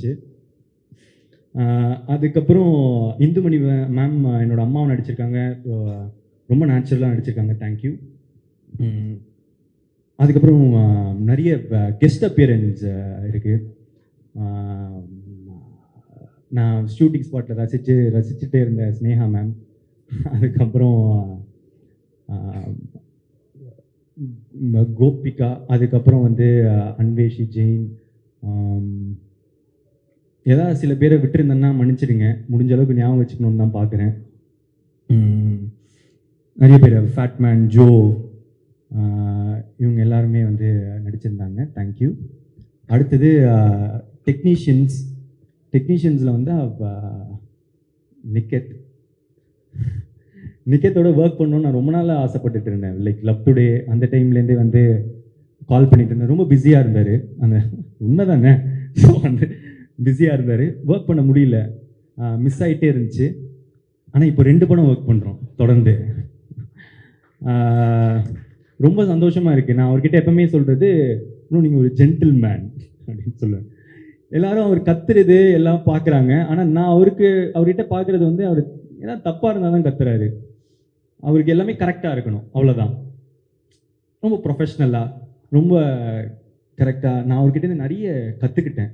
இருந்துச்சு. அதுக்கப்புறம் இந்துமணி மேம் என்னோடய அம்மாவை நடிச்சிருக்காங்க. ரொம்ப நேச்சுரலாக நடிச்சிருக்காங்க. தேங்க்யூ அதுக்கப்புறம் நிறைய கெஸ்ட் அப்பியரன்ஸ் இருக்குது நான் ஷூட்டிங் ஸ்பாட்டில் ரசித்து ரசிச்சுட்டே இருந்த ஸ்னேகா மேம் அதுக்கப்புறம் கோபிகா. அதுக்கப்புறம் வந்து அன்வேஷி ஜெயின் ஏதாவது சில பேரை விட்டுருந்தேன்னா மன்னிச்சிடுங்க. முடிஞ்ச அளவுக்கு ஞாபகம் வச்சுக்கணும்னு தான் பார்க்குறேன். நிறைய பேர் ஃபேட்மேன் ஜோ இவங்க எல்லாருமே வந்து நடிச்சிருந்தாங்க. தேங்க்யூ அடுத்தது டெக்னீஷியன்ஸ் டெக்னீஷியன்ஸில் வந்து நிக்கெத் நிக்கெத்தோட ஒர்க் பண்ணணும்னு நான் ரொம்ப நாளாக ஆசைப்பட்டுட்டு இருந்தேன். லைக் லவ் டுடே அந்த டைம்லேருந்தே வந்து கால் பண்ணிட்டு இருந்தேன். ரொம்ப பிஸியாக இருந்தார். அந்த உண்மை தானே ஸோ வந்து பிஸியாக இருந்தார் ஒர்க் பண்ண முடியல. மிஸ் ஆகிட்டே இருந்துச்சு. ஆனால் இப்போ ரெண்டு படம் ஒர்க் பண்ணுறோம் தொடர்ந்து. ரொம்ப சந்தோஷமாக இருக்குது நான் அவர்கிட்ட எப்பவுமே சொல்கிறது இன்னும் நீங்கள் ஒரு ஜென்டில் மேன் அப்படின்னு சொல்லுவேன். எல்லாரும் அவர் கத்துறது எல்லாம் பார்க்குறாங்க ஆனால் நான் அவருக்கு அவர்கிட்ட பார்க்குறது வந்து அவர் ஏதாவது தப்பாக இருந்தால் தான் கத்துறாரு. அவருக்கு எல்லாமே கரெக்டாக இருக்கணும். அவ்வளோதான் ரொம்ப ப்ரொஃபஷ்னலாக ரொம்ப கரெக்டாக நான் அவர்கிட்ட நிறைய கற்றுக்கிட்டேன்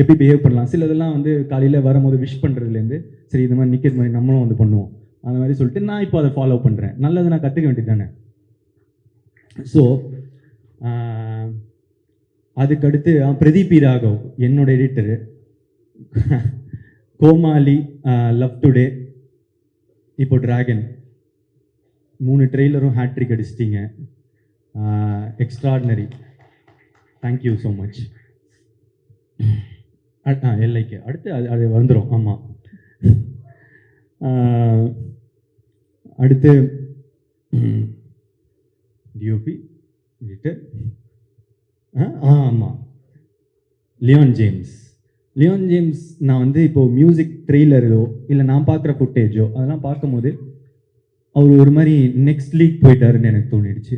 எப்படி பிஹேவ் பண்ணலாம்? சிலதெல்லாம் வந்து காலையில் வரும்போது விஷ் பண்ணுறதுலேருந்து சரி இது மாதிரி நிற்கிற மாதிரி நம்மளும் வந்து பண்ணுவோம். அந்த மாதிரி சொல்லிட்டு நான் இப்போ அதை ஃபாலோ பண்ணுறேன் நல்லதை நான் கற்றுக்க வேண்டியது தானே? ஸோ அதுக்கடுத்து பிரதீப் ராகவ் என்னோட எடிட்டரு கோமாளி லவ் டுடே இப்போ டிராகன் மூணு ட்ரெய்லரும் hat-trick அடிச்சிட்டிங்க. Extraordinary thank you so much எல்லைக்கு. அடுத்து அது அது வந்துடும் ஆமாம் அடுத்து டிஓபி ஆ ஆமாம் லியோன் ஜேம்ஸ். லியோன் ஜேம்ஸ் நான் வந்து இப்போது மியூசிக் ட்ரெய்லரோ இல்லை நான் பார்க்குற ஃபுட்டேஜோ அதெல்லாம் பார்க்கும்போது அவர் ஒரு மாதிரி நெக்ஸ்ட் லீக் போயிட்டாருன்னு எனக்கு தோணிடுச்சு.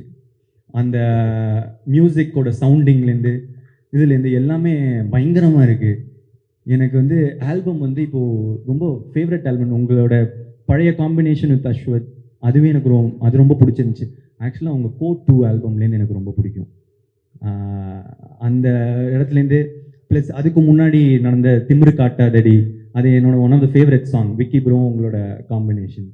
அந்த மியூசிக்கோட சவுண்டிங்லேருந்து இதுலேருந்து எல்லாமே பயங்கரமாக இருக்குது எனக்கு வந்து ஆல்பம் வந்து இப்போது ரொம்ப ஃபேவரட் ஆல்பம் உங்களோட பழைய காம்பினேஷன் வித் அஸ்வத் அதுவே எனக்கு ரொம்ப அது ரொம்ப பிடிச்சிருந்துச்சு. ஆக்சுவலாக அவங்க கோ டூ ஆல்பம்லேருந்து எனக்கு ரொம்ப பிடிக்கும். அந்த இடத்துலேருந்து ப்ளஸ் அதுக்கு முன்னாடி நடந்த திமிரு காட்டாதடி அது என்னோட one of the favourite song Vicky bro உங்களோட combination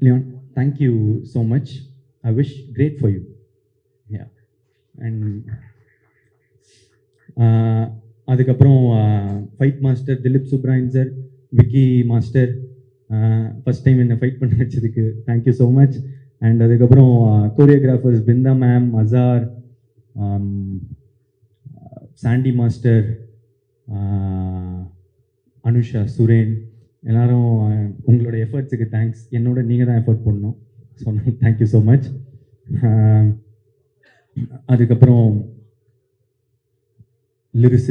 Leon thank you so much I wish great for you yeah and அதுக்கப்புறம் fight master Dileep Subbarayan sir Vicky master first time என்னை ஃபைட் பண்ண வச்சதுக்கு thank you so much and அதுக்கப்புறம் choreographers Brindha ma'am Azhar Sandy master Anusha Suren எல்லாரும் உங்களோட எஃபர்ட்ஸுக்கு thanks என்னோட நீங்கள் தான் எஃபர்ட் பண்ணணும். So thank you so much அதுக்கப்புறம் lirisi.